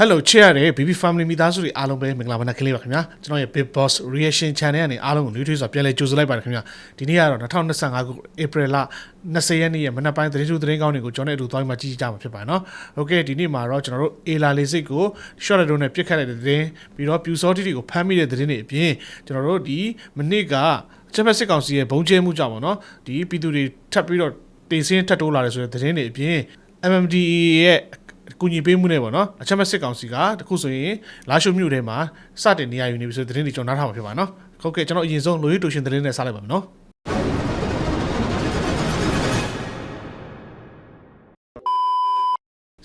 Hello ချစ်ရတဲ့ BB Family မိသားစုတွေအားလုံးပဲမင်္ဂလာပါနဲ့ကလေးပါခင်ဗျာကျွန်တော်ရဲ့ Big Boss Reaction Channel ကနေအားလုံးကိုနှွေးထွေးစွာပြန်လည်ကြိုဆိုလိုက်ပါတယ်ခင်ဗျာဒီနေ့ကတော့2025ခု April လ20ရက်နေ့ရဲ့မနက်ပိုင်းသတင်းထူးသတင်းကောင်းတွေကိုကျွန်တော်တို့အတူသွားပြီးမှကြည့်ကြမှာဖြစ်ပါတယ်နော်။ Okay ဒီနေ့မှာတော့ကျွန်တော်တို့ Ela Lasik ကို short video နဲ့ပြစ်ခတ်လိုက်တဲ့သတင်းပြီးတော့ Pew Sorty တွေကိုဖမ်းမိတဲ့သတင်းတွေအပြင်ကျွန်တော်တို့ဒီမနစ်ကချက်မက်စစ်ကောင်စီရဲ့ဘုံကျဲမှုကြောင့်ပေါ့နော်ဒီပြည်သူတွေထပ်ပြီးတော့တင်စင်းထပ်တိုးလာတယ်ဆိုတဲ့သတင်းတွေအပြင် MMDE ရဲ့ ကူညီပေးမှုနဲ့ပေါ့နော်အချက်မဲ့စစ်ကောင်စီကတခုဆိုရင်လာရှိုမြို့ထဲမှာစတင်နေရယူနေပြီဆိုတဲ့သတင်းတွေကျွန်တော်နားထောင်မှာဖြစ်ပါနော်ဟုတ်ကဲ့ကျွန်တော်အရင်ဆုံးလိုရီတိုရှင်သတင်းနဲ့စလိုက်ပါမယ်နော်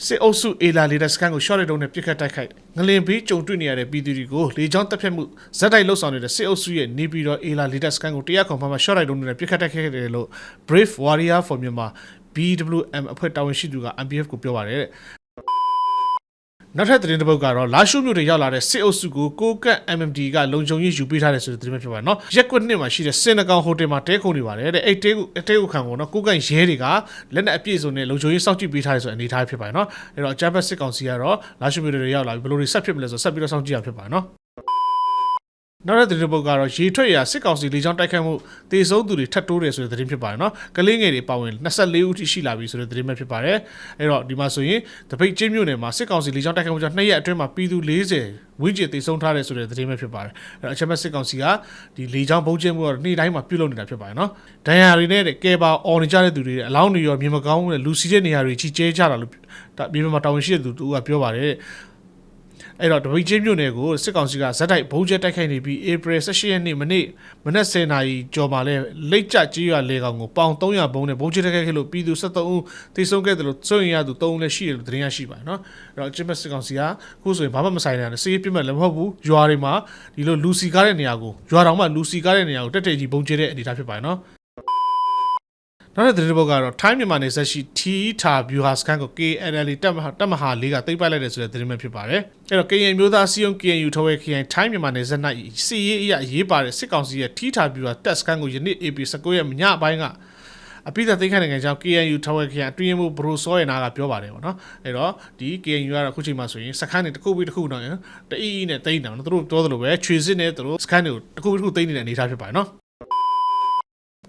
စစ်အုပ်စုအေလာလီဒက်စကန်ကို short တုံးနဲ့ပြစ်ခတ်တိုက်ခိုက်ငလင်ဘေးကြုံတွေ့နေရတဲ့ပြည်သူတွေကိုလေကြောင်းတပ်ဖြတ်မှုဇက်တိုက်လှုပ်ဆောင်နေတဲ့စစ်အုပ်စုရဲ့နေပြည်တော်အေလာလီဒက်စကန်ကိုတရားခွန်ဖမ်းမှာ short တုံးနဲ့ပြစ်ခတ်တိုက်ခိုက်ခဲ့တယ်လို့ Brave Warrior for Myanmar BWM အဖွဲ့တာဝန်ရှိသူက MPF ကိုပြောပါတယ်တဲ့ နောက်ထပ်သတင်းတစ်ပုဒ်ကတော့လာရှုမြို့တွေရောက်လာတဲ့စစ်အုပ်စုကိုကိုကတ် MMD ကလုံခြုံရေးယူပေးထားတယ်ဆိုတဲ့သတင်းပဲဖြစ်ပါတယ်နော်ရက်ကွက်နှစ်မှာရှိတဲ့စင်နကောင်ဟိုတယ်မှာတဲခုံနေပါတယ်တဲ့အဲ့တဲခုတဲခုခံကိုနော်ကိုကတ်ရဲတွေကလက်နက်အပြည့်စုံနဲ့လုံခြုံရေးစောင့်ကြည့်ပေးထားတယ်ဆိုတဲ့အနေအထားဖြစ်ပါတယ်နော်အဲ့တော့အကြမ်းဖက်စစ်ကောင်စီကတော့လာရှုမြို့တွေရောက်လာပြီးဘယ်လိုတွေဆက်ဖြစ်မလဲဆိုဆက်ပြီးတော့စောင့်ကြည့်ရဖြစ်ပါတယ်နော် နောက်တဲ့သတင်းပုတ်ကတော့ရေထွက်ရာစစ်ကောင်စီလေကြောင်းတိုက်ခိုက်မှုတေဆုံးသူတွေထပ်တိုးတယ်ဆိုတဲ့သတင်းဖြစ်ပါတယ်နော်ကလေးငယ်တွေပါဝင်24ဦးထိရှိလာပြီဆိုတဲ့သတင်းပဲဖြစ်ပါတယ်အဲ့တော့ဒီမှာဆိုရင်တပိတ်ချင်းမြို့နယ်မှာစစ်ကောင်စီလေကြောင်းတိုက်ခိုက်မှုကြောင့်နှစ်ရက်အတွင်းမှာပြည်သူ40ဝန်းကျင်တေဆုံးထားတယ်ဆိုတဲ့သတင်းပဲဖြစ်ပါတယ်အဲ့တော့အချက်မဲ့စစ်ကောင်စီကဒီလေကြောင်းပုံကျင်းမှုကတော့နေ့တိုင်းမှာပြုလုပ်နေတာဖြစ်ပါတယ်နော်ဒဏ်ရာတွေနဲ့ကဲပါအော်နေကြတဲ့သူတွေအလောင်းတွေရောမြေမကောင်းတဲ့လူစီတဲ့နေရာတွေကြီးကျဲကြတာလို့ဒါမြေမှာတာဝန်ရှိတဲ့သူကပြောပါတယ် အဲ့တော့တပိတ်ချင်းမြို့နယ်ကိုစစ်ကောင်စီကဇက်တိုက်ဘုံကျဲတိုက်ခိုက်နေပြီး April 18ရက်နေ့မနေ့မနက်10:00နာရီကျော်မှာလဲလိတ်ကျကြီးရွာလေကောင်ကိုပေါင်300ဘုံနဲ့ဘုံကျဲတိုက်ခိုက်ခဲ့လို့ပြည်သူ73ဦးသေဆုံးခဲ့တယ်လို့စိုးရင်ရသူ3ဦးလည်းရှိတယ်လို့သတင်းရရှိပါတယ်နော်အဲ့တော့ချင်းမစစ်ကောင်စီကခုဆိုရင်ဘာမှမဆိုင်နိုင်တယ်စေးပြစ်မဲ့လည်းမဟုတ်ဘူးရွာတွေမှာဒီလိုလူစီကားတဲ့နေရာကိုရွာတော်မှာလူစီကားတဲ့နေရာကိုတက်တက်ကြီးဘုံကျဲတဲ့အနေအထားဖြစ်ပါတယ်နော် နောက်တဲ့သတင်းပုတ်ကတော့ Time မြန်မာနယ်ဆက်ရှိ T ထာဗျူဟာစကန်ကို KNL တက်မဟာတက်မဟာလေးကသိမ်းပိုက်လိုက်တယ်ဆိုတဲ့သတင်းပဲဖြစ်ပါတယ်။အဲ့တော့ KN မျိုးသားစီယုံ KNU ထော်ဝဲ KN Time မြန်မာနယ်ဆက်၌စီရေးအရာရေးပါတဲ့စစ်ကောင်စီရဲ့ T ထာဗျူဟာတက်စကန်ကိုယနေ့ AP 19ရက်ညပိုင်းကအပိသက်သိမ်းခန့်နိုင်ငံကြောင့် KNU ထော်ဝဲ KN အတွင်းမှုဘရိုစောရဲ့နာကပြောပါတယ်ပေါ့နော်။အဲ့တော့ဒီ KNU ကတော့အခုချိန်မှာဆိုရင်စခန်းတွေတစ်ခုပြီးတစ်ခုတော့တအီးအီးနဲ့သိမ်းတာနော်။သူတို့ပြောသလိုပဲခြွေစစ်နဲ့သူတို့စခန်းတွေကိုတစ်ခုပြီးတစ်ခုသိမ်းနေတဲ့အနေအထားဖြစ်ပါတယ်နော်။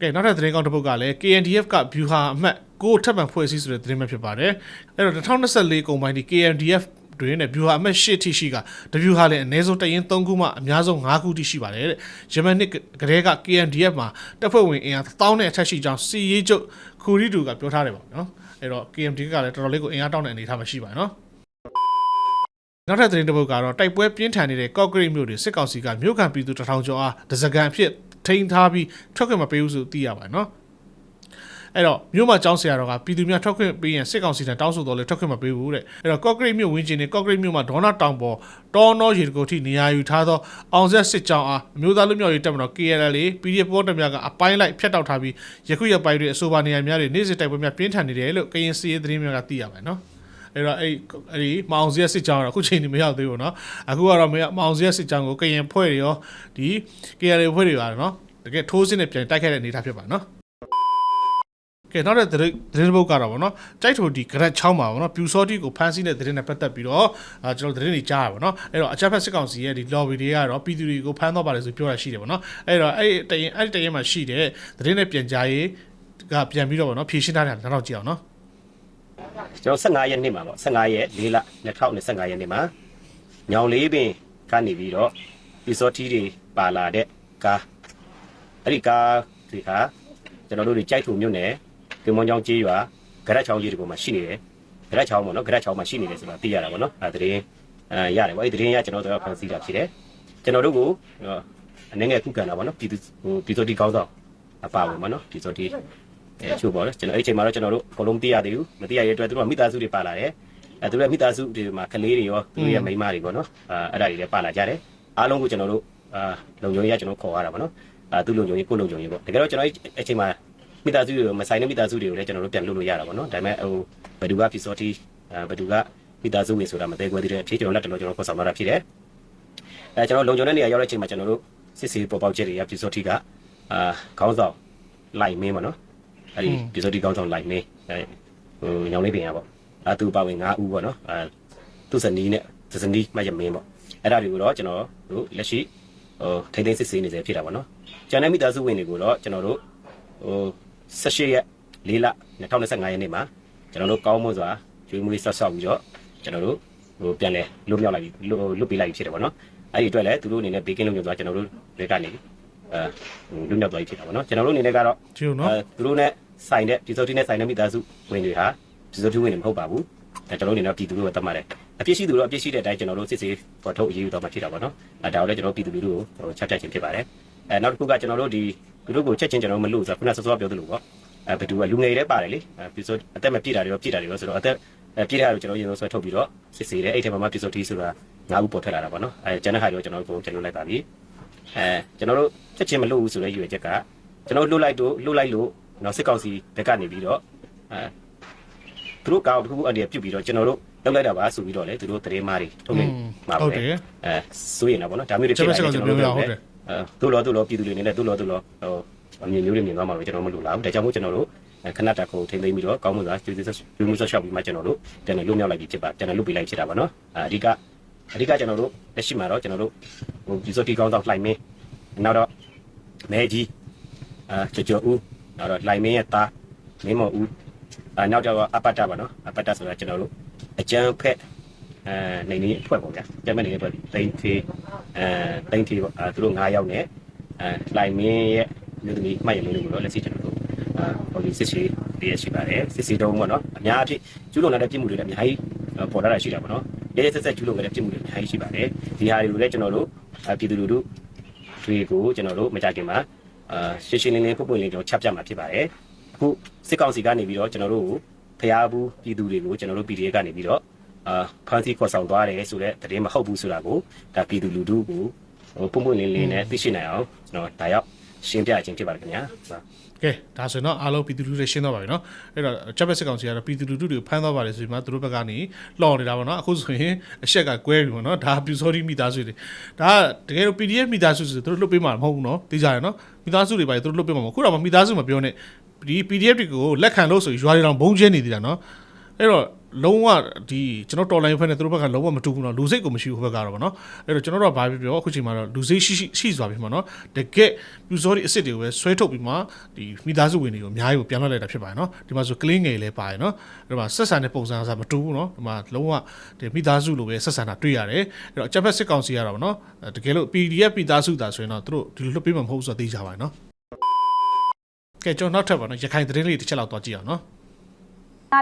ကဲနောက်ထပ်သတင်းကောင်းတစ်ပုဒ်ကလည်း KNDF က view ဟာအမှတ်ကိုထပ်မံဖွဲ့စည်းဆိုတဲ့သတင်းပဲဖြစ်ပါတယ်အဲ့တော့2024ကုန်ပိုင်းဒီ KNDF တွင်နဲ့ view ဟာအမှတ်8ထိရှိက view ဟာလည်းအနည်းဆုံးတရင်3ခုမှအများဆုံး5ခုထိရှိပါတယ်တဲ့ယမန်နှစ်ကလေးက KNDF မှာတပ်ဖွဲ့ဝင်အင်အား1000နဲ့အထက်ရှိကြောင်းစီရေးချုပ်ခူရီတူကပြောထားတယ်ပေါ့နော်အဲ့တော့ KNDF ကလည်းတော်တော်လေးကိုအင်အားတောင်းတဲ့အနေအထားမှာရှိပါတယ်နော်နောက်ထပ်သတင်းတစ်ပုဒ်ကတော့တိုက်ပွဲပြင်းထန်နေတဲ့ကော့ဂရိတ်မြို့တွေစစ်ကောင်စီကမြို့ခံပြည်သူတထောင်ကျော်အားဒဇကန်အဖြစ် ထိန်းထားပြီးထွက်ခွင့်မပေးဘူးဆိုသိရပါတယ်နော်အဲ့တော့မြို့မှာကျောင်းဆရာတော်ကပြည်သူများထွက်ခွင့်ပေးရင်စစ်ကောင်စီနဲ့တောင်းဆိုတော့လေထွက်ခွင့်မပေးဘူးတဲ့အဲ့တော့ကော့ဂရိတ်မြို့ဝင်းကျင်နဲ့ကော့ဂရိတ်မြို့မှာဒေါနာတောင်ပေါ်တောနောရေတကိုထိနေရာယူထားသောအောင်ဆက်စစ်ကြောင်းအားအမျိုးသားလူမျိုးရေးတပ်မတော် KNL PDF ပေါ်တများကအပိုင်းလိုက်ဖျက်တောက်ထားပြီးယခုရက်ပိုင်းတွေအဆိုပါနေရာများတွေနေ့စဉ်တိုက်ပွဲများပြင်းထန်နေတယ်လို့ကရင်စီရေးသတင်းများကသိရပါတယ်နော် အဲ့တော့အဲ့အဲ့ဒီမောင်စရက်စစ်ကြောင်းကတော့အခုချိန်နေမရောက်သေးဘူးเนาะအခုကတော့မောင်စရက်စစ်ကြောင်းကိုကရင်ဖွဲ့တွေရောဒီ KRA ဖွဲ့တွေကတော့เนาะတကယ်ထိုးစစ်နဲ့ပြန်တိုက်ခိုက်တဲ့အနေအထားဖြစ်ပါเนาะကဲနောက်တဲ့သတင်းသတင်းပုတ်ကတော့ဗောနော်ကြိုက်ထိုဒီဂရက်ချောင်းမှာဗောနော်ပြူစောတီကိုဖမ်းဆီးတဲ့သတင်းနဲ့ပတ်သက်ပြီးတော့အာကျွန်တော်သတင်းတွေကြားရဗောနော်အဲ့တော့အချက်ဖက်စစ်ကောင်စီရဲ့ဒီ lobby တွေကတော့ပြည်သူတွေကိုဖမ်းတော့ပါတယ်ဆိုပြောရရှိတယ်ဗောနော်အဲ့တော့အဲ့တရင်အဲ့တရင်မှာရှိတဲ့သတင်းနဲ့ပြန်ကြားရေးကပြန်ပြီးတော့ဗောနော်ဖြည့်ရှင်းထားတယ်နောက်တော့ကြည့်အောင်နော် ကျွန်တော်15ရက်နေ့မှာပေါ့15ရက်4လ2025ရက်နေ့မှာညောင်လေးပင်ကနေပြီးတော့ဒီစောတီတွေပါလာတဲ့ကားအဲ့ဒီကားတွေဟာကျွန်တော်တို့တွေကြိုက်ထုံမြို့နယ်ကင်မွန်ချောင်းကျေးရွာဂရက်ချောင်းကြီးတွေပေါ်မှာရှိနေတယ်ဂရက်ချောင်းပေါ့နော်ဂရက်ချောင်းမှာရှိနေတယ်ဆိုတာသိရတာပေါ့နော်အဲတရင်အဲရတယ်ပေါ့အဲ့ဒီတရင်ရကျွန်တော်တို့ဖန်ဆီးတာဖြစ်တယ်ကျွန်တော်တို့ကိုအနေငယ်ခုခံတာပေါ့နော်ပြည်သူဟိုပြည်သူတီကောင်းဆောင်အပါဝင်ပေါ့နော်ပြည်သူတီ အဲချို့ပေါ့လေကျွန်တော်အဲ့ဒီအချိန်မှာတော့ကျွန်တော်တို့အကုန်လုံးမသိရသေးဘူးမသိရတဲ့အတွက်သူတို့ကမိသားစုတွေပါလာတယ်အဲသူတို့မိသားစုတွေမှာကလေးတွေရောသူတို့ရဲ့မိန်းမတွေပေါ့နော်အဲအဲ့ဒါတွေလည်းပါလာကြတယ်အားလုံးကိုကျွန်တော်တို့အာလုံခြုံရေးကကျွန်တော်ခေါ်ရတာပေါ့နော်အာသူ့လုံခြုံရေးကိုလုံခြုံရေးပေါ့တကယ်တော့ကျွန်တော်အဲ့အချိန်မှာမိသားစုတွေကိုမဆိုင်တဲ့မိသားစုတွေကိုလည်းကျွန်တော်တို့ပြန်လုပ်လို့ရတာပေါ့နော်ဒါပေမဲ့ဟိုဘယ်သူကဖြစ်စောတိအဲဘယ်သူကမိသားစုဝင်ဆိုတာမသိခွဲသေးတဲ့အဖြစ်ကျွန်တော်လက်တော်ကျွန်တော်ခေါ်ဆောင်လာတာဖြစ်တယ်အဲကျွန်တော်လုံခြုံတဲ့နေရာရောက်တဲ့အချိန်မှာကျွန်တော်တို့စစ်စီပေါ်ပေါက်ချက်တွေကဖြစ်စောတိကအာခေါင်းဆောင်လိုက်မင်းပေါ့နော် အဲ့ဒီပြစောတိကောင်းဆောင်လိုက်နေအဲဟိုညောင်လေးပင်ရပေါ့အဲသူပါဝင်9ဦးပေါ့နော်အဲသူ့စနီးနဲ့သစနီးမရမင်းပေါ့အဲ့ဒါတွေကိုတော့ကျွန်တော်တို့လက်ရှိဟိုထိမ့်သိမ်းစစ်ဆေးနေစေဖြစ်တာပေါ့နော်ကျန်တဲ့မိသားစုဝင်တွေကိုတော့ကျွန်တော်တို့ဟို18ရက်4လ2025ရက်နေ့မှာကျွန်တော်တို့ကောင်းမွန်စွာကျွေးမွေးဆက်ဆောက်ပြီးတော့ကျွန်တော်တို့ဟိုပြန်လဲလွတ်မြောက်လိုက်ပြီလွတ်လွတ်ပေးလိုက်ပြီဖြစ်တယ်ပေါ့နော်အဲ့ဒီအတွက်လည်းသူတို့အနေနဲ့ဘေးကင်းလုံခြုံစွာကျွန်တော်တို့တွေကနေ အဲလွတ်မြောက်သွားပြီဖြစ်တာပေါ့နော်ကျွန်တော်တို့အနေနဲ့ကတော့ကျိုးနော်အဲသူတို့နဲ့ဆိုင်တဲ့ပြည်စောတိနဲ့ဆိုင်တဲ့မိသားစုဝင်တွေဟာပြည်စောတိဝင်တွေမဟုတ်ပါဘူးအဲကျွန်တော်တို့အနေနဲ့ပြည်သူတို့ကတတ်မှတ်တယ်အပြစ်ရှိသူတို့အပြစ်ရှိတဲ့အတိုင်းကျွန်တော်တို့စစ်ဆေးပေါ်ထုတ်အရေးယူတော့မှဖြစ်တာပေါ့နော်အဲဒါကိုလည်းကျွန်တော်တို့ပြည်သူလူထုကိုဟိုချက်ပြချင်းဖြစ်ပါတယ်အဲနောက်တစ်ခုကကျွန်တော်တို့ဒီသူတို့ကိုချက်ချင်းကျွန်တော်တို့မလို့ဆိုတော့ခုနစောစောပြောသလိုပေါ့အဲဘယ်သူကလူငယ်တွေပါတယ်လေအဲပြည်စောအသက်မပြည့်တာတွေရောပြည့်တာတွေရောဆိုတော့အသက်အဲပြည့်တာတွေကျွန်တော်ရေလုံးဆွဲထုတ်ပြီးတော့စစ်ဆေးတယ်အဲ့ထဲမှာမှပြည်စောတိဆိုတာငါးဦးပေါ်ထွက်လာတာပေါ့နော်အဲကျန်တဲ့ဟာတွေရောကျွန်တော်တို့ကျွန်တော်လိုက်ပါပြီ အဲကျွန်တော်တို့ချက်ချင်းမလို့ဘူးဆိုတဲ့ရည်ရွယ်ချက်ကကျွန်တော်လှုပ်လိုက်တော့လှုပ်လိုက်လို့နော်စစ်ကောင်စီဘက်ကနေပြီးတော့အဲသူတို့ကောက်တစ်ခုခုအနေနဲ့ပြုတ်ပြီးတော့ကျွန်တော်တို့လောက်လိုက်တာပါဆိုပြီးတော့လေသူတို့တရေမားတွေထုတ်နေမှာဟုပါတ်တလေယ်အဲဆိုရင်တော့ဗောနော်ဒါမျိုးတွေဖြစ်လာရင်ကျွန်တော်တို့လည်းအဲသူ့လောသူ့လောပြည်သူတွေနေနဲ့သူ့လောသူ့လောဟိုအမြင်မျိုးတွေမြင်သွားမှာပဲကျွန်တော်မလို့လားဘူးဒါကြောင့်မို့ကျွန်တော်တို့ခဏတက်ခုထိမ့်သိမ်းပြီးတော့ကောင်းမှုစွာကျွေးကျွေးကျွေးမှုဆော့ရှော့ပြီးမှကျွန်တော်တို့တန်တယ်လွတ်မြောက်လိုက်ပြီဖြစ်ပါတန်တယ်လွတ်ပြီးလိုက်ဖြစ်တာပါနော်အဓိက အဓိကကျွန်တော်တို့လက်ရှိမှာတော့ကျွန်တော်တို့ဟိုဒီစောတီကောင်းတော့လှိုင်မင်းနောက်တော့မဲကြီးအာကျော်ကျော်ဦးနောက်တော့လှိုင်မင်းရဲ့သားမင်းမော်ဦးအဲနောက်တော့အပတ္တပါနော်အပတ္တဆိုတာကျွန်တော်တို့အကျန်းဖက်အဲနေနေအဖွဲ့ပေါ့ဗျာကျန်းမဲ့နေနေအဖွဲ့တိန်သေးအဲတိန်သေးပေါ့အဲသူတို့9ယောက်နဲ့အဲလိုင်မင်းရဲ့မြို့သမီးမှတ်ရမင်းတို့ကိုတော့လက်ရှိကျွန်တော်တို့အဲဟိုဒီစစ်စီတည်းရှိပါတယ်စစ်စီတုံးပေါ့နော်အများအဖြစ်ကျူးလွန်လာတဲ့ပြစ်မှုတွေလည်းအများကြီးပေါ်လာတာရှိတာပေါ့နော် ရဲရဲဆက်ဆက်ကျူးလွန်ခဲ့တဲ့ပြစ်မှုတွေအများကြီးရှိပါတယ်ဒီဟာတွေကိုလည်းကျွန်တော်တို့ပြည်သူလူထုတွေကိုကျွန်တော်တို့မကြခင်မှာအာရှင်းရှင်းလင်းလင်းပုတ်ပွင့်လေးကျွန်တော်ချပြမှာဖြစ်ပါတယ်အခုစစ်ကောင်စီကနေပြီးတော့ကျွန်တော်တို့ကိုဖျားဘူးပြည်သူတွေကိုကျွန်တော်တို့ PDF ကနေပြီးတော့အာဖန်စီခေါ်ဆောင်သွားတယ်ဆိုတော့တည်င်းမဟုတ်ဘူးဆိုတာကိုဒါပြည်သူလူထုကိုဟိုပုံပွင့်လင်းလင်းနဲ့သိရှိနိုင်အောင်ကျွန်တော်ဒါရောက်ရှင်းပြခြင်းဖြစ်ပါတယ်ခင်ဗျာဟုတ် ကဲဒါဆိုရင်တော့အားလုံးပြည်သူလူထုတွေရှင်းသွားပါပြီเนาะအဲ့တော့ချက်ဘက်စစ်ကောင်စီကတော့ပြည်သူလူထုတွေကိုဖမ်းသွားပါတယ်ဆိုပြီးမှသူတို့ဘက်ကနေလော်နေတာပေါ့เนาะအခုဆိုရင်အရှက်ကကွဲပြီပေါ့เนาะဒါပြူစောတိမိသားစုတွေဒါကတကယ်လို့ PDF မိသားစုဆိုသူတို့လွတ်ပေးမှာမဟုတ်ဘူးเนาะသိကြရเนาะမိသားစုတွေပါသူတို့လွတ်ပေးမှာမဟုတ်ခုတော့မှမိသားစုမပြောနဲ့ဒီ PDF တွေကိုလက်ခံလို့ဆိုရွာတွေတောင်ဘုံကျဲနေသေးတာเนาะအဲ့တော့ လုံးဝဒီကျွန်တော်တော်လိုင်းဖက်နဲ့သူတို့ဘက်ကလုံးဝမတူဘူးနော်လူစိတ်ကိုမရှိဘူးဘက်ကတော့ဗောနော်အဲ့တော့ကျွန်တော်တို့ကဘာဖြစ်ပြောအခုချိန်မှာတော့လူစိတ်ရှိရှိရှိဆိုတာဖြစ်မှာနော်တကယ်ပြူစောဒီအစ်စ်တွေကိုပဲဆွဲထုတ်ပြီးမှဒီမိသားစုဝင်တွေကိုအများကြီးကိုပြန်လွှတ်လိုက်တာဖြစ်ပါတယ်နော်ဒီမှာဆိုကလင်းငယ်လည်းပါတယ်နော်အဲ့မှာဆက်ဆံတဲ့ပုံစံအစားမတူဘူးနော်ဒီမှာလုံးဝဒီမိသားစုလိုပဲဆက်ဆံတာတွေ့ရတယ်အဲ့တော့အချက်ဖက်စစ်ကောင်စီကတော့ဗောနော်တကယ်လို့ PDF မိသားစုသားဆိုရင်တော့သူတို့ဒီလိုလွတ်ပေးမှာမဟုတ်ဆိုတာသိကြပါတယ်နော်ကဲကျွန်တော်နောက်ထပ်ပါနော်ရခိုင်သတင်းလေးတစ်ချက်လောက်သွားကြည့်အောင်နော်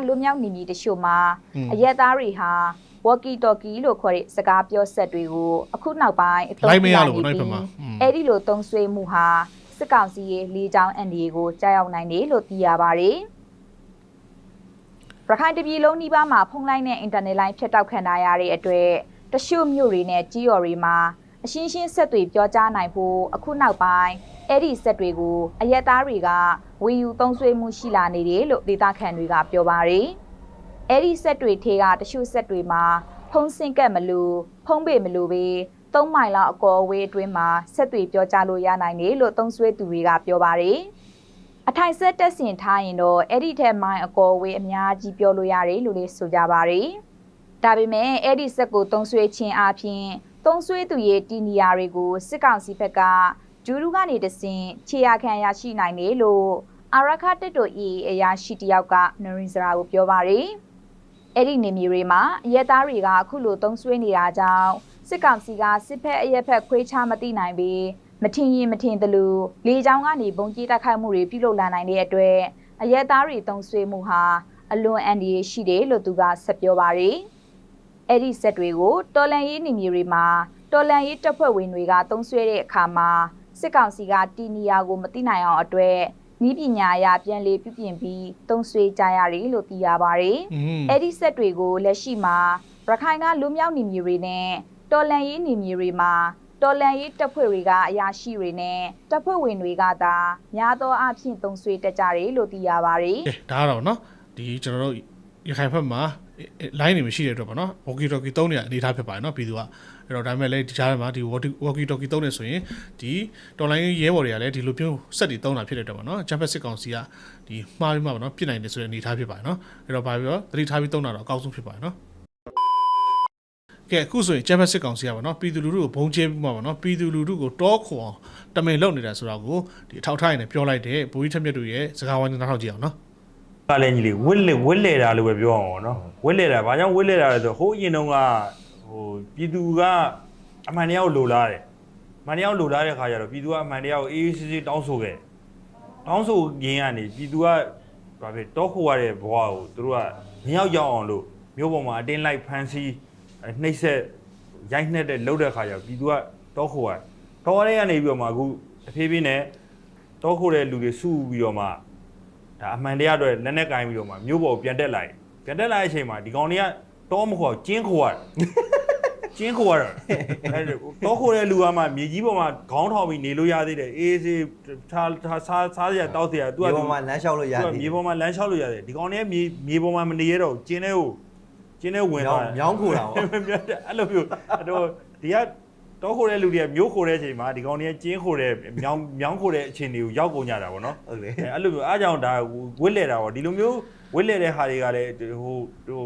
လွတ်မြောက်နေမည်တချို့မှာအရက်သားတွေဟာ walkie talkie လို့ခေါ်တဲ့စကားပြောဆက်တွေကိုအခုနောက်ပိုင်းအသုံးပြုနေပြီးအဲ့ဒီလိုသုံးဆွေးမှုဟာစစ်ကောင်စီရဲ့လေကြောင်းအန်ဒီကိုကြားရောက်နိုင်တယ်လို့သိရပါတယ်ရခိုင်တပြည်လုံးနီးပါးမှာဖုန်းလိုင်းနဲ့အင်တာနက်လိုင်းဖြတ်တောက်ခံရတဲ့အတွက်တရှုမြို့တွေနဲ့ကြီးရော်တွေမှာအရှင်းရှင်းဆက်သွယ်ပြောကြားနိုင်ဖို့အခုနောက်ပိုင်း အဲ့ဒီဆက်တွေကိုအရက်သားတွေကဝေယူသုံးဆွေးမှုရှိလာနေတယ်လို့ဒေသခံတွေကပြောပါတယ်။အဲ့ဒီဆက်တွေထေကတချို့ဆက်တွေမှာဖုံးစင်ကက်မလို့ဖုံးပေမလို့ပဲ၃မိုင်လောက်အကောအဝေးအတွင်းမှာဆက်တွေပြောကြားလို့ရနိုင်တယ်လို့သုံးဆွေးသူတွေကပြောပါတယ်။အထိုင်ဆက်တက်ဆင်ထားရင်တော့အဲ့ဒီထက်မိုင်အကောအဝေးအများကြီးပြောလို့ရတယ်လို့လည်းဆိုကြပါတယ်။ဒါပေမဲ့အဲ့ဒီဆက်ကိုသုံးဆွေးခြင်းအပြင်သုံးဆွေးသူရဲ့တီနီယာတွေကိုစစ်ကောင်စီဘက်က ဂျူရူကနေတဆင်ခြေရခံရရှိနိုင်တယ်လို့အာရခတက်တိုအီအရာရှိတယောက်ကနရင်စရာကိုပြောပါတယ်။အဲ့ဒီနေမြေတွေမှာအရက်သားတွေကအခုလိုသုံးဆွေးနေတာကြောင့်စစ်ကောင်စီကစစ်ဖက်အရက်ဖက်ခွေးချမသိနိုင်ပြီးမထင်ရင်မထင်သလိုလေကြောင်းကနေဘုံကြီးတိုက်ခိုက်မှုတွေပြုလုပ်လာနိုင်တဲ့အတွက်အရက်သားတွေသုံးဆွေးမှုဟာအလွန်အန္တရာယ်ရှိတယ်လို့သူကဆက်ပြောပါတယ်။အဲ့ဒီဆက်တွေကိုတော်လန်ရေးနေမြေတွေမှာတော်လန်ရေးတပ်ဖွဲ့ဝင်တွေကသုံးဆွဲတဲ့အခါမှာ စစ်ကောင်စီကတီနီယာကိုမသိနိုင်အောင်အတွက်နီးပညာအရပြန်လေပြုပြင်ပြီးတုံဆွေကြရတယ်လို့သိရပါတယ်။အဲ့ဒီဆက်တွေကိုလက်ရှိမှာရခိုင်ကလူမျိုးနေမျိုးတွေနဲ့တော်လန်ရေးနေမျိုးတွေမှာတော်လန်ရေးတပ်ဖွဲ့တွေကအရာရှိတွေနဲ့တပ်ဖွဲ့ဝင်တွေကသာများသောအားဖြင့်တုံဆွေတက်ကြတယ်လို့သိရပါတယ်။ဒါတော့နော်ဒီကျွန်တော်တို့ရခိုင်ဘက်မှာ line တွေမရှိတဲ့အတွက်ပေါ့နော်။ walkie talkie သုံးနေရအနေထားဖြစ်ပါတယ်နော်ပြည်သူက အဲ့တော့ဒါပေမဲ့လည်းဒီကြားထဲမှာဒီ walkie talkie သုံးနေဆိုရင်ဒီတော်လိုင်းရဲဘော်တွေကလည်းဒီလိုမျိုးစက်တွေသုံးတာဖြစ်တဲ့အတွက်ပေါ့နော်ဂျမ်ဖက်စစ်ကောင်စီကဒီမှားပြီးမှပေါ့နော်ပြစ်နိုင်တယ်ဆိုတဲ့အနေအထားဖြစ်ပါတယ်နော်အဲ့တော့ဘာပြောသတိထားပြီးသုံးတာတော့အကောင်းဆုံးဖြစ်ပါတယ်နော်ကဲအခုဆိုရင် Champions စစ်ကောင်စီကပါနော်ပြည်သူလူထုကိုဘုံကျဲပြီးမှပါနော်ပြည်သူလူထုကိုတောခွန်တမင်လုပ်နေတာဆိုတော့ကိုဒီအထောက်ထားရင်ပြောလိုက်တယ်ဘူကြီးထက်မြက်တို့ရဲ့စကားဝိုင်းနောက်ထောက်ကြည့်အောင်နော်ပါလဲကြီးလေးဝစ်လေဝစ်လေတာလို့ပဲပြောအောင်နော်ဝစ်လေတာဘာကြောင့်ဝစ်လေတာလဲဆိုဟိုးအရင်တုန်းက ဟိုပြည်သူကအမှန်တရားကိုလိုလားတယ်အမှန်တရားကိုလိုလားတဲ့ခါကျတော့ပြည်သူကအမှန်တရားကိုအေးအေးဆေးဆေးတောင်းဆိုခဲ့တောင်းဆိုရင်းကနေပြည်သူကဘာဖြစ်တောခိုရတဲ့ဘဝကိုသူတို့ကမရောက်ရောက်အောင်လို့မျိုးပေါ်မှာအတင်းလိုက်ဖမ်းဆီးနှိပ်စက်ရိုက်နှက်တဲ့လှုပ်တဲ့ခါကျတော့ပြည်သူကတောခိုရတောရဲကနေပြီးတော့မှအခုတဖြည်းဖြည်းနဲ့တောခိုတဲ့လူတွေစုပြီးတော့မှဒါအမှန်တရားအတွက်လက်နဲ့ကင်ပြီးတော့မှမြို့ပေါ်ပြန်တက်လာတယ်ပြန်တက်လာတဲ့အချိန်မှာဒီကောင်တွေက တောမခေါ်ကျင်းခေါ်ရတယ်ကျင်းခေါ်ရတာအဲတောခေါ်တဲ့လူကမှမြေကြီးပေါ်မှာခေါင်းထောင်ပြီးနေလို့ရသေးတယ်အေးစေးထားထားစားစားရတောက်စရာသူကဒီသူပေါ်မှာလမ်းလျှောက်လို့ရကသည်မြေပေါ်မှာလမ်းလျှောက်လို့ရတယ်ဒီကောင်တွေကမြေမြေပေါ်မှာမနေရတော့ဘူးကျင်းထဲကိုကျင်းထဲဝင်မြောသွားင်းမြောင်းခိုတာပေါ့အဲ့လိုမျိုးအဲ့တော့ဒီကတောခိုတဲ့လူတွေကမျိုးခိုတဲ့အချိန်မှာဒီကောင်တွေကကျင်းခိုတဲ့မြောင်းမြောင်းခိုတဲ့အခြေအနေကိုရောက်ကုန်ကြတာပေါ့နော်ဟုတ်လေအဲအဲ့လိုမျိုးအားကြောင့်ဒါဝစ်လဲတာပေါ့ဒီလိုမျိုးဝစ်လဲတဲ့ဟာတွေကလည်းဟိုဟို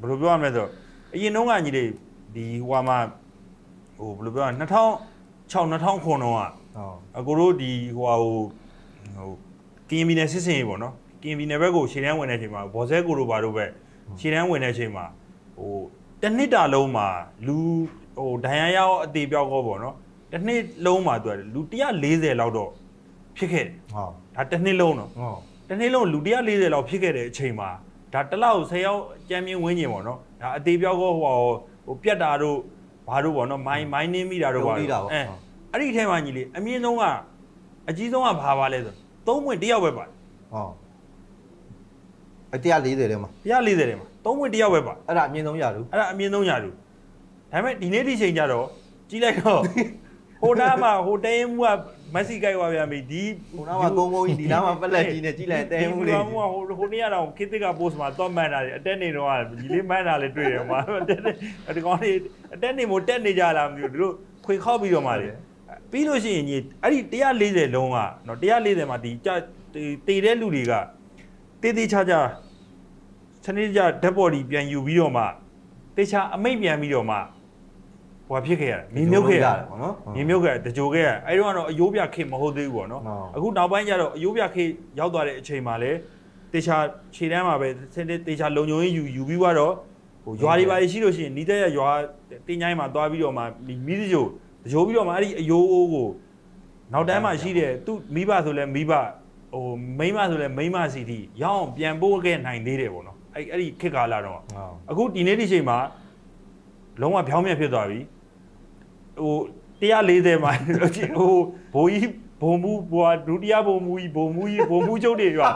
ဘယ်လိုပြောရမလဲဆိုတော့အရင်တုန်းကညီလေးဒီဟိုမှာဟိုဘယ်လိုပြောရလဲ2006 2009တုန်းကဟုတ်အကိုတို့ဒီဟိုဟာဟိုဟိုကင်းမီနယ်စစ်စင်ရေးပေါ့နော်ကင်းမီနယ်ဘက်ကိုရှေ့တန်းဝင်တဲ့အချိန်မှာဘော်ဆဲကိုတို့ဘာတို့ပဲရှေ့တန်းဝင်တဲ့အချိန်မှာဟိုတစ်နှစ်တာလုံးမှာလူဟိုဒဏ်ရာရောက်အသေးပြောက်ကောပေါ့နော်တစ်နှစ်လုံးမှာသူကလူ140လောက်တော့ဖြစ်ခဲ့တယ်ဟုတ်ဒါတစ်နှစ်လုံးတော့ဟုတ်တစ်နေ့လုံးလူ140လောက်ဖြစ်ခဲ့တဲ့အချိန်မှာ ဒါတစ်လောက်10ရောက်ကြမ်းမြင့်ဝင်းကျင်ပေါ့နော်ဒါအသေးပြောက်ကောဟိုဟာဟိုပြက်တာတို့ဘာတို့ပေါ့နော်မိုင်းမိုင်းနင်းမိတာတို့ဘာလုံးပြီးတာတို့ပေါ့အဲအဲ့ဒီထဲမှာညီလေးအမြင့်ဆုံးကအကြီးဆုံးကဘာပါလဲဆိုသုံးပွင့်တစ်ယောက်ပဲပါဟုတ်အ140ထဲမှာ140ထဲမှာသုံးပွင့်တစ်ယောက်ပဲပါအဲ့ဒါအမြင့်ဆုံးရလူအဲ့ဒါအမြင့်ဆုံးညာလူဒါပေမဲ့ဒီနေ့ဒီချိန်ကျတော့ကြီးလိုက်တော့ဟိုနားမှာဟိုတဲရင်မူက မက်ဆီကိုက်သွားပြန်ပြီဒီဟိုနားမှာကုန်းကုန်းကြီးဒီနားမှာပက်လက်ကြီးနဲ့ကြီးလိုက်တဲမှုလေးဒီကဟိုဟိုနေ့ကတော့ခေတ်သစ်က post မှာတော့မှန်တာလေအတက်နေတော့ဒီလေးမှန်တာလေတွေ့တယ်မှာအတက်နေဒီကောင်လေးအတက်နေမို့တက်နေကြလားမသိဘူးသူတို့ခွေခောက်ပြီးတော့မှလေပြီးလို့ရှိရင်ညီအဲ့ဒီ140လုံးကနော်140မှာဒီကြတည်တဲ့လူတွေကတေးသေးချာချာစနစ်ကြဓာတ်ပေါ်ဒီပြန်ယူပြီးတော့မှတေချာအမိတ်ပြန်ပြီးတော့မှ ဟိုဖြစ်ခဲ့ရတယ်မြင်မြုပ်ခဲ့ရတယ်ပေါ့နော်မြင်မြုပ်ခဲ့တကြိုခဲ့ရအဲ့တော့ကတော့အယိုးပြခေတ်မဟုတ်သေးဘူးပေါ့နော်ဟုတ်အခုနောက်ပိုင်းကျတော့အယိုးပြခေတ်ရောက်သွားတဲ့အချိန်မှာလေတေချာခြေတန်းမှာပဲစတဲ့တေချာလုံညုံရေးယူယူပြီးတော့ဟိုရွာတွေပါရှိလို့ရှိရင်နီးတဲ့ရွာတင်းချိုင်းမှာသွားပြီးတော့မှဒီမိစကြိုတကြိုပြီးတော့မှအဲ့ဒီအယိုးအိုးကိုနောက်တန်းမှာရှိတဲ့သူ့မိဘဆိုလဲမိဘဟိုမိန်းမဆိုလဲမိန်းမစီတီရအောင်ပြန်ပို့ခဲ့နိုင်သေးတယ်ပေါ့နော်အဲ့အဲ့ဒီခေတ်ကာလတော့ဟုတ်အခုဒီနေ့ဒီချိန်မှာလုံးဝဖြောင်းမြက်ဖြစ်သွားပြီ ဟို140မှာဟိုဘိုးကြီးဘုံမူဘွာဒုတိယဘုံမူကြီးဘုံမူကြီးဘုံမူချုပ်တွေရော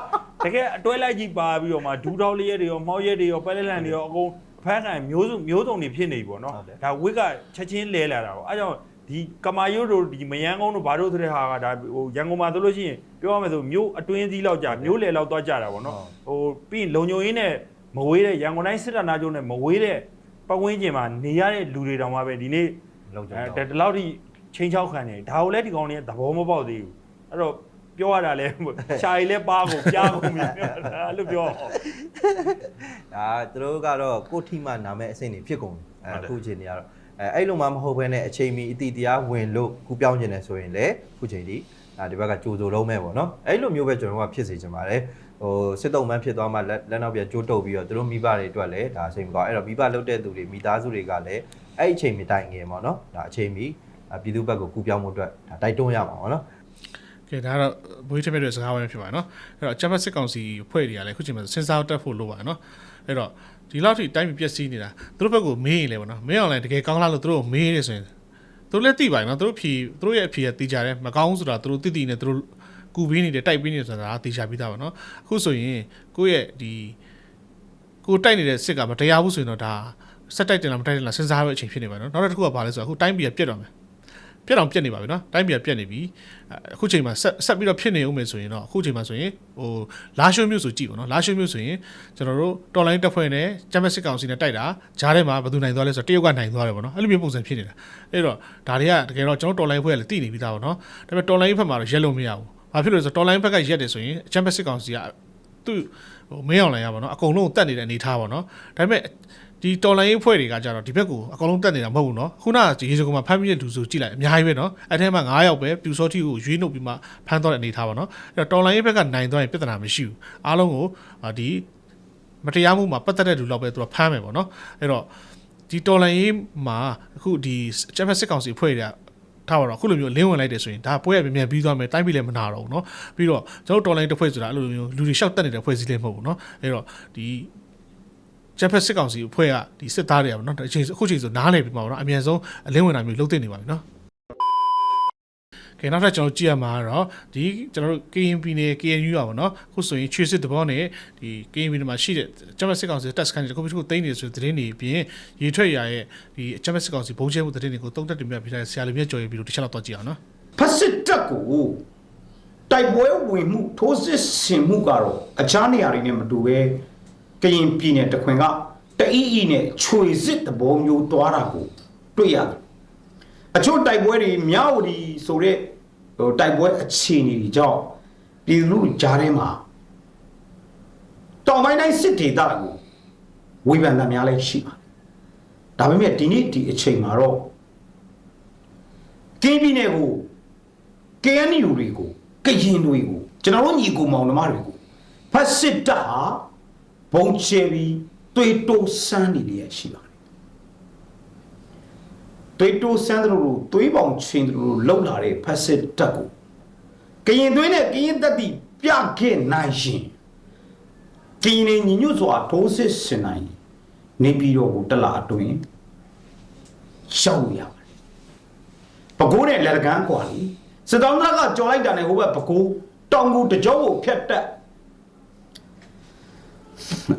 တကယ်အတွဲလိုက်ကြီးပါပြီးတော့မှဒူးတောက်လေးတွေရောမှောက်ရက်တွေရောပဲလက်လန်တွေရောအကုန်အဖမ်းခံမျိုးစုမျိုးစုံတွေဖြစ်နေပြီပေါ့နော်ဒါဝစ်ကချက်ချင်းလဲလာတာပေါ့အဲကြောင့်ဒီကမာယိုတို့ဒီမယန်းကုန်းတို့ဘာတို့ဆိုတဲ့ဟာကဒါဟိုရန်ကုန်မှာဆိုလို့ရှိရင်ပြောရမယ်ဆိုမျိုးအတွင်းစည်းလောက်ကြာမျိုးလေလောက်သွားကြတာပေါ့နော်ဟိုပြီးရင်လုံညုံရင်းနဲ့မဝေးတဲ့ရန်ကုန်တိုင်းစစ်တပ်နာကျုံနဲ့မဝေးတဲ့ပတ်ဝန်းကျင်မှာနေရတဲ့လူတွေတောင်မှပဲဒီနေ့ လုံးကြအဲတော့ဒီလောက်ထိချင်းချောက်ခံနေဒါကိုလည်းဒီကောင်တွေကသဘောမပေါက်သေးဘူးအဲ့တော့ပြောရတာလဲရှာရီလဲပါကုန်ပြားကုန်ပြီအဲ့လိုပြောအောင်ဒါသူတို့ကတော့ကိုယ့်ထိမှနာမည်အဆင့်တွေဖြစ်ကုန်တယ်ဟုတ်တယ် အဲအခုချိန်တွေကတော့အဲအဲ့လိုမှမဟုတ်ဘဲနဲ့အချိန်မီအတီတရားဝင်လို့ခုပြောင်းကျင်တယ်ဆိုရင်လေခုချိန်ဒီဒါဒီဘက်ကကြိုးစိုးလုံးမဲ့ပေါ့နော်အဲ့လိုမျိုးပဲကျွန်တော်ကဖြစ်စေချင်ပါတယ်ဟိုစစ်တုံးမှန်းဖြစ်သွားမှလက်လက်နောက်ပြန်ကြိုးတုပ်ပြီးတော့သူတို့မိဘတွေအတွက်လည်းဒါအချိန်မကောင်းအဲ့တော့မိဘလုတ်တဲ့သူတွေမိသားစုတွေကလည်း အဲ့အချိန်မီတိုင်ငင်ပေါ့နော်ဒါအချိန်မီအဲပြည်သူဘက်ကိုကူပြောင်းမှုအတွက်ဒါတိုက်တွန်းရမှာပေါ့နော်ကဲဒါကတော့ဘူကြီးထက်မြတ်တို့ရဲ့စကားဝိုင်းပဲဖြစ်ပါတယ်နော်အဲ့တော့ကျမ်းဖက်စစ်ကောင်စီဖွဲ့တွေကလည်းအခုချိန်မှာစဉ်းစားတက်ဖို့လိုပါတယ်နော်အဲ့တော့ဒီလောက်ထိတိုင်းပြည်ပျက်စီးနေတာသူတို့ဘက်ကိုမေးရင်လေပေါ့နော်မေးအောင်လည်းတကယ်ကောင်းလားလို့သူတို့မေးနေဆိုရင်သူတို့လည်းသိပါတယ်နော်သူတို့ဖြီသူတို့ရဲ့အဖြေကသိကြတယ်မကောင်းဆိုတာသူတို့သိသိနဲ့သူတို့ကူပေးနေတယ်တိုက်ပေးနေတယ်ဆိုတာဒါသိချပြီးသားပါနော်အခုဆိုရင်ကိုယ့်ရဲ့ဒီကိုတိုက်နေတဲ့စစ်ကမတရားဘူးဆိုရင်တော့ဒါ ဆက်တိုက်တင်လားမတိုက်တင်လားစဉ်းစားရတဲ့အချိန်ဖြစ်နေပါတော့နောက်တစ်ခုကဘာလဲဆိုတော့အခုတိုင်းပြည်ကပြက်တော့မယ်ပြက်တော့ပြက်နေပါပြီနော်တိုင်းပြည်ကပြက်နေပြီအခုချိန်မှာဆက်ဆက်ပြီးတော့ဖြစ်နေဦးမယ်ဆိုရင်တော့အခုချိန်မှာဆိုရင်ဟိုလာရှုံမျိုးဆိုကြည့်ပါနော်လာရှုံမျိုးဆိုရင်ကျွန်တော်တို့တော်လိုင်းတက်ဖွဲ့နဲ့ဂျမ်မက်စစ်ကောင်စီနဲ့တိုက်တာဂျားထဲမှာဘယ်သူနိုင်သွားလဲဆိုတော့တရုတ်ကနိုင်သွားတယ်ပေါ့နော်အဲ့လိုမျိုးပုံစံဖြစ်နေတာအဲ့တော့ဒါတွေကတကယ်တော့ကျွန်တော်တော်လိုင်းဖွဲ့ကလည်းတည်နေပြီးသားပေါ့နော်ဒါပေမဲ့တော်လိုင်းဘက်မှာတော့ရက်လို့မရဘူးဘာဖြစ်လို့လဲဆိုတော့တော်လိုင်းဘက်ကရက်တယ်ဆိုရင်ဂျမ်မက်စစ်ကောင်စီကသူ့ဟိုမင်းအောင်လိုင်းရပါတော့အကုန်လုံးတတ်နေတဲ့အနေထားပေါ့နော်ဒါပေမဲ့ ဒီတော်လိုင်းရေးဖွဲ့တွေကကြတော့ဒီဘက်ကိုအကောင်လုံးတက်နေတာမဟုတ်ဘူးเนาะခုနကဒီရေစကုံမှာဖမ်းပြီးတဲ့လူစုကြည့်လိုက်အများကြီးပဲเนาะအဲ့ထဲမှာ9ယောက်ပဲပြူစောတိကိုရွေးနှုတ်ပြီးမှဖမ်းတော့တဲ့အနေထားပါเนาะအဲ့တော့တော်လိုင်းရေးဘက်ကနိုင်သွားရင်ပြဿနာမရှိဘူးအားလုံးကိုအာဒီမတရားမှုမှာပတ်သက်တဲ့လူလောက်ပဲသူကဖမ်းမယ်ပေါ့เนาะအဲ့တော့ဒီတော်လိုင်းရေးမှာအခုဒီချက်ဖက်စစ်ကောင်စီဖွဲ့တွေက ထားပါတော့အခုလိုမျိုးလင်းဝင်လိုက်တယ်ဆိုရင်ဒါပွဲရမြန်မြန်ပြီးသွားမယ်တိုင်းပြည်လည်းမနာတော့ဘူးเนาะပြီးတော့ကျွန်တော်တော်လိုင်းတစ်ဖွဲ့ဆိုတာအဲ့လိုမျိုးလူတွေရှောက်တက်နေတဲ့ဖွဲ့စည်းလည်းမဟုတ်ဘူးเนาะအဲ့တော့ဒီ ဂျပန်စစ်ကောင်စီအဖွဲ့ကဒီစစ်သားတွေကပေါ့နော်အချိန်အခုချိန်ဆိုနားလည်ပြီးမှာပေါ့နော်အမြန်ဆုံးအလင်းဝင်တာမျိုးလုပ်တင်နေပါပြီနော်ကဲနောက်ထပ်ကျွန်တော်ကြည့်ရမှာကတော့ဒီကျွန်တော်တို့ KNP နဲ့ KNU อ่ะဗောနော်အခုဆိုရင်ချွေစစ်တဘောနဲ့ဒီ KNP မှာရှိတဲ့ဂျမတ်စစ်ကောင်စီတက်စကန်တွေတခုပြီးတခုသိမ်းနေဆိုတဲ့သတင်းတွေအပြင်ရေထွက်ရရဲ့ဒီဂျမတ်စစ်ကောင်စီဘုံကျဲမှုသတင်းတွေကိုတုံးတက်တင်ပြပြတဲ့ဆရာလူမြတ်ကျော်ရေးပြီးတော့တစ်ချက်တော့တွားကြည့်အောင်နော်ဖက်စစ်တပ်ကိုတိုက်ပွဲဝင်မှုထိုးစစ်ဆင်မှုကတော့အခြားနေရာတွေနဲ့မတူပဲ ကရင်ပြည်နယ်တခွင်ကတအီအီနဲ့ခြွေစစ်တဘောမျိုးသွားတာကိုတွေ့ရတယ်အချို့တိုက်ပွဲတွေမြောက်ဒီဆိုတဲ့ဟိုတိုက်ပွဲအခြေအနေတွေကြောင့်ပြည်သူလူထုကြားထဲမှာတောင်ပိုင်းတိုင်းစစ်ဒေသကိုဝေဖန်တာများလည်းရှိပါတယ်ဒါပေမဲ့ဒီနေ့ဒီအချိန်မှာတော့ကင်းပြည်နယ်ကို KNU တွေကိုကရင်တွေကိုကျွန်တော်တို့ညီကိုမောင်နှမတွေကိုဖက်စစ်တပ်ဟာ ဘုံချေပြီးသွေးတိုးဆန်းနေရရှိပါတယ်သွေးတိုးဆန်းတယ်လို့သွေးပေါင်ချင်းတယ်လို့လောက်လာတဲ့ဖက်စစ်တက်ကိုကရင်သွေးနဲ့ကရင်တက်တိပြခဲ့နိုင်ရှင်ကရင်နေညညွတ်စွာဒိုးစစ်စင်နိုင်နေပြီးတော့ကိုတလာအတွင်းရောက်ရပါတယ်ပကိုးနဲ့လက်ကန်းကွာလေစစ်တောင်းသားကကြော်လိုက်တာနဲ့ဟိုဘက်ပကိုးတောင်ကိုတကြောကိုဖျက်တက်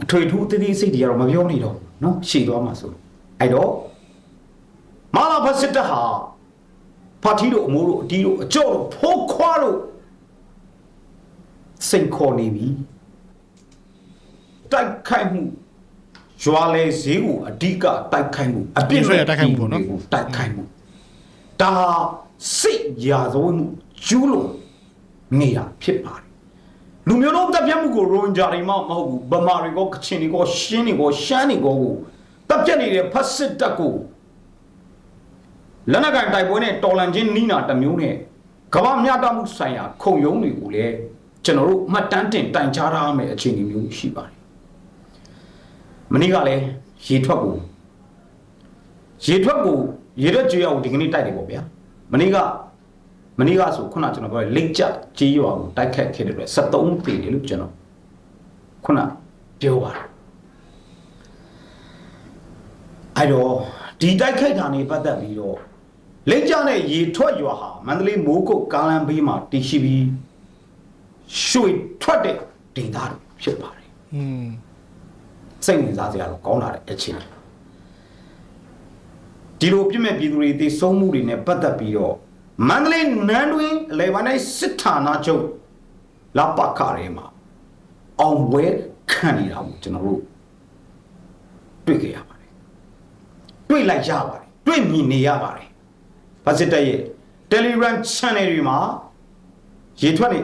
အထွေထူးအသေးသေးစိတ်တွေကတော့မပြောနေတော့နော်ရှည်သွားမှာဆိုအဲ့တော့မာလာဖစစ်တဟာပါတီတို့အမိုးတို့အတီးတို့အကြော့တို့ဖိုးခွားတို့စိန်ခေါ်နေပြီတိုက်ခိုက်မှုရွာလေဈေးကိုအဓိကတိုက်ခိုက်မှုအပြစ်နဲ့တိုက်ခိုက်မှုပေါ့နော်တိုက်ခိုက်မှုဒါစိတ်ရာဇဝတ်မှုကျူးလွန်နေတာဖြစ်ပါတယ် လူမျိုးတို့တပ်ဖြတ်မှုကိုရိုဟင်ဂျာတွေမှမဟုတ်ဘူးဗမာတွေကကချင်တွေကရှင်းတွေကရှမ်းတွေကကိုတပ်ဖြတ်နေတဲ့ဖက်စစ်တပ်ကိုလက်နက်ကိုင်တိုက်ပွဲနဲ့တော်လန်ချင်းနီးနာတစ်မျိုးနဲ့ကမ္ဘာမြတ်တမှုဆိုင်ရာခုံရုံးတွေကိုလည်းကျွန်တော်တို့မှတ်တမ်းတင်တိုင်ကြားထားမယ်အခြေအနေမျိုးရှိပါတယ်မနေ့ကလည်းရေထွက်ကိုရေထွက်ကိုရေထွက်ကြွေအောင်ဒီကနေ့တိုက်တယ်ပေါ့ဗျာမနေ့က မနေ့ကဆိုခုနကျွန်တော်ပြောလိတ်ကြကြေးရွာကိုတိုက်ခတ်ခဲ့တဲ့အတွက်73ပေတယ်လို့ကျွန်တော်ခုနပြောပါတယ်အဲ့တော့ဒီတိုက်ခိုက်တာနေပတ်သက်ပြီးတော့လိတ်ကြနဲ့ရေထွက်ရွာဟာမန္တလေးမိုးကုတ်ကားလမ်းဘေးမှာတည်ရှိပြီးရွှေထွက်တဲ့ဒေသတွေဖြစ်ပါတယ်อืมစိတ်ဝင်စားစရာတော့ကောင်းလာတဲ့အခြေအနေဒီလိုပြည့်မဲ့ပြည်သူတွေတည်ဆုံးမှုတွေနဲ့ပတ်သက်ပြီးတော့ မန္တလေးနန်းတွင်အလဲပိုင်းတိုင်းစစ်ဌာနချုပ်လာပခရဲမှာအောင်ပွဲခံနေတာကိုကျွန်တော်တို့တွေ့ကြရပါတယ်တွေ့လိုက်ရပါတယ်တွေ့မြင်နေရပါတယ်ဘာစစ်တပ်ရဲ့ Telegram channel တွေမှာရေထွက်နေ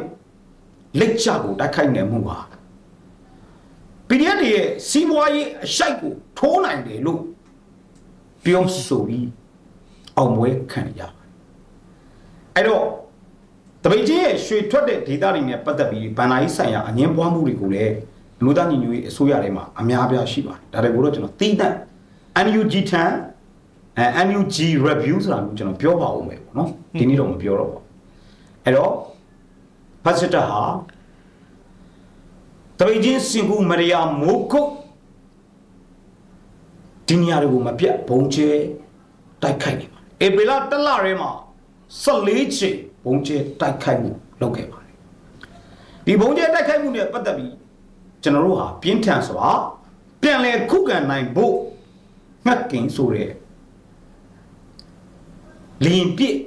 လက်ချကိုတိုက်ခိုက်နေမှုပါ PDF တွေရဲ့စီးပွားရေးအရှိုက်ကိုထိုးနိုင်တယ်လို့ပြောဆိုပြီးအောင်ပွဲခံရပါတယ် အဲ့တော့တပိတ်ချင်းရဲ့ရွှေထွက်တဲ့ဒေတာတွေနဲ့ပတ်သက်ပြီးဗန်နာကြီးဆိုင်ရာအငင်းပွားမှုတွေကိုလည်းအမျိုးသားညီညွတ်ရေးအစိုးရထဲမှာအများအပြားရှိပါတယ်ဒါတွေကိုတော့ကျွန်တော်သိတဲ့ NUG ထံအဲ NUG review ဆိုတာမျိုးကျွန်တော်ပြောပါဦးမယ်ပေါ့နော်ဒီနေ့တော့မပြောတော့ပါဘူးအဲ့တော့ဖတ်စစ်တာဟာတပိတ်ချင်းစင်ကူမရိယာမိုးကုတ်ဒီနေရာတွေကိုမပြတ်ဘုံကျဲတိုက်ခိုက်နေပါတယ်ဧပြီလတစ်လထဲမှာ 14ချိန်ဘုံကျဲတိုက်ခိုက်မှုလုပ်ခဲ့ပါတယ်ဒီဘုံကျဲတိုက်ခိုက်မှုနဲ့ပတ်သက်ပြီးကျွန်တော်တို့ဟာပြင်းထန်စွာပြန်လည်ခုခံနိုင်ဖို့ငှက်ကင်ဆိုတဲ့လင်းပြစ်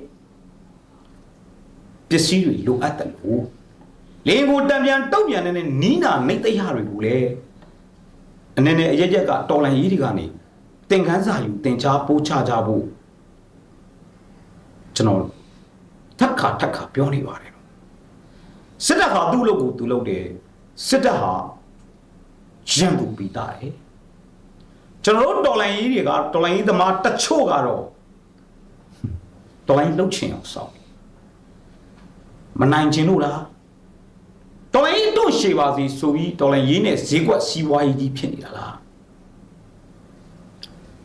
ပစ္စည်းတွေလိုအပ်တယ်လို့လင်းကိုတံပြန်တုတ်ပြန်နေတဲ့နီးနာမိတ်တရားတွေကိုလည်းအနေနဲ့အရက်ရက်ကတော်လန်ရေးတွေကနေသင်ခန်းစာယူသင်ကြားပို့ချကြဖို့ ကျွန်တော်ထက်ခါထက်ခါပြောနေပါတယ်စစ်တပ်ဟာသူ့လုပ်ကိုသူလုပ်တယ်စစ်တပ်ဟာရန်သူပြီးတာတယ်ကျွန်တော်တို့တော်လိုင်းကြီးတွေကတော်လိုင်းကြီးသမားတချို့ကတော့တော်လိုင်းလှုပ်ချင်အောင်စောင့်မနိုင်ချင်လို့လားတော်လိုင်းကြီးတို့ရှေပါစီဆိုပြီးတော်လိုင်းရေးနဲ့ဈေးကွက်စီးပွားရေးကြီးဖြစ်နေတာလား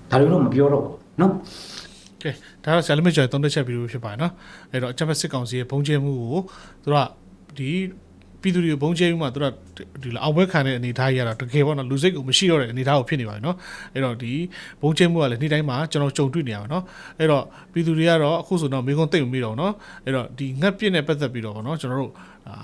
ဒါတွေတော့မပြောတော့ဘူးနော်ကဲ ဒါတော့ဆရာလမကျော်သုံးသက်ချက်ဗီဒီယိုဖြစ်ပါတယ်နော်အဲ့တော့အချက်ဖက်စစ်ကောင်စီရဲ့ဘုံကျဲမှုကိုသူတို့ကဒီပြည်သူတွေကိုဘုံကျဲမှုမှာသူတို့ကဒီလိုအောင်ပွဲခံတဲ့အနေအထားကြီးကတော့တကယ်ပေါ့နော်လူစိတ်ကိုမရှိတော့တဲ့အနေအထားကိုဖြစ်နေပါတယ်နော်အဲ့တော့ဒီဘုံကျဲမှုကလည်းနေ့တိုင်းမှာကျွန်တော်ကြုံတွေ့နေရပါနော်အဲ့တော့ပြည်သူတွေကတော့အခုဆိုတော့မိကုန်းတိတ်မပြီးတော့နော်အဲ့တော့ဒီငှက်ပြစ်နဲ့ပတ်သက်ပြီးတော့ပေါ့နော်ကျွန်တော်တို့အာ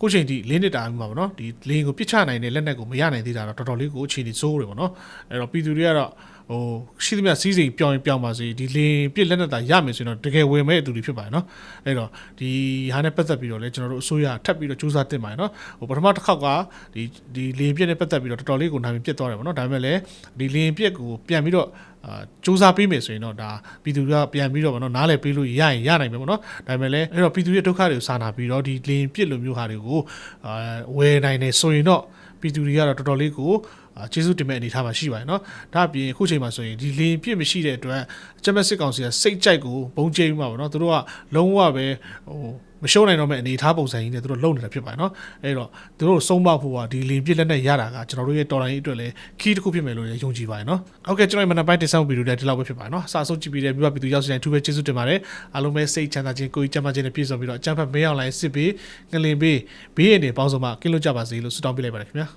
ခုချိန်ထိလေးနှစ်တာမှာပေါ့နော်ဒီလင်းကိုပြစ်ချနိုင်တဲ့လက်နက်ကိုမရနိုင်သေးတာတော့တော်တော်လေးကိုအခြေအနေစိုးတယ်ပေါ့နော်အဲ့တော့ပြည်သူတွေကတော့ ဟိုရှိသမျှစီးစိမ်ပြောင်းရင်ပြောင်းပါစေဒီလင်းပြစ်လက်နက်တာရမယ်ဆိုရင်တော့တကယ်ဝင်မဲ့အတူတူဖြစ်ပါတယ်နော်အဲ့တော့ဒီဟာနဲ့ပတ်သက်ပြီးတော့လည်းကျွန်တော်တို့အစိုးရထပ်ပြီးတော့စူးစမ်းတင်ပါတယ်နော်ဟိုပထမတစ်ခေါက်ကဒီဒီလင်းပြစ်နဲ့ပတ်သက်ပြီးတော့တော်တော်လေးကိုနာမည်ပြစ်သွားတယ်ပေါ့နော်ဒါပေမဲ့လည်းဒီလင်းပြစ်ကိုပြန်ပြီးတော့အာစူးစမ်းပေးမယ်ဆိုရင်တော့ဒါပြည်သူတွေကပြန်ပြီးတော့ဗောနော်နားလည်ပေးလို့ရရင်ရနိုင်မယ်ဗောနော်ဒါပေမဲ့လည်းအဲ့တော့ပြည်သူရဲ့ဒုက္ခတွေကိုစာနာပြီးတော့ဒီလင်းပြစ်လိုမျိုးဟာတွေကိုအာဝယ်နိုင်တယ်ဆိုရင်တော့ပြည်သူတွေကတော့တော်တော်လေးကိုအာ ကျေးဇူးတင်မဲ့အနေထားမှာရှိပါတယ်เนาะဒါအပြင်အခုချိန်မှာဆိုရင်ဒီလင်းပြစ်မရှိတဲ့အတွက်အချက်မဲ့စစ်ကောင်စီကစိတ်ကြိုက်ကိုဘုံကျဲပြီးမှာပေါ့เนาะသူတို့ကလုံးဝပဲဟိုမရှုံးနိုင်တော့မဲ့အနေထားပုံစံကြီးနဲ့သူတို့လုံနေတာဖြစ်ပါတယ်เนาะအဲ့တော့သူတို့ဆုံးမဖို့ကဒီလင်းပြစ်လက်နဲ့ရတာကကျွန်တော်တို့ရဲ့တော်လိုင်းရေးအတွက်လည်းခီးတစ်ခုဖြစ်မယ်လို့လည်းယုံကြည်ပါတယ်เนาะဟုတ်ကဲ့ကျွန်တော်ရဲ့မနက်ပိုင်းတင်ဆက်ဗီဒီယိုလေးဒီလောက်ပဲဖြစ်ပါတယ်เนาะအစာဆုံးကြည့်ပြီးတဲ့မြို့ပပြည်သူရောက်စီတိုင်းအထူးပဲကျေးဇူးတင်ပါတယ်အားလုံးပဲစိတ်ချမ်းသာခြင်းကိုယ်ကြီးကျန်းမာခြင်းနဲ့ပြည့်စုံပြီးတော့အကြံဖတ်မင်းအောင်လိုင်းစစ်ပြီးငလင်ပြီးဘေးရည်တွေပေါင်းစုံမှကင်းလို့ကြပါစေလို့ဆုတောင်းပေးလိုက်ပါတယ်ခင်ဗျာ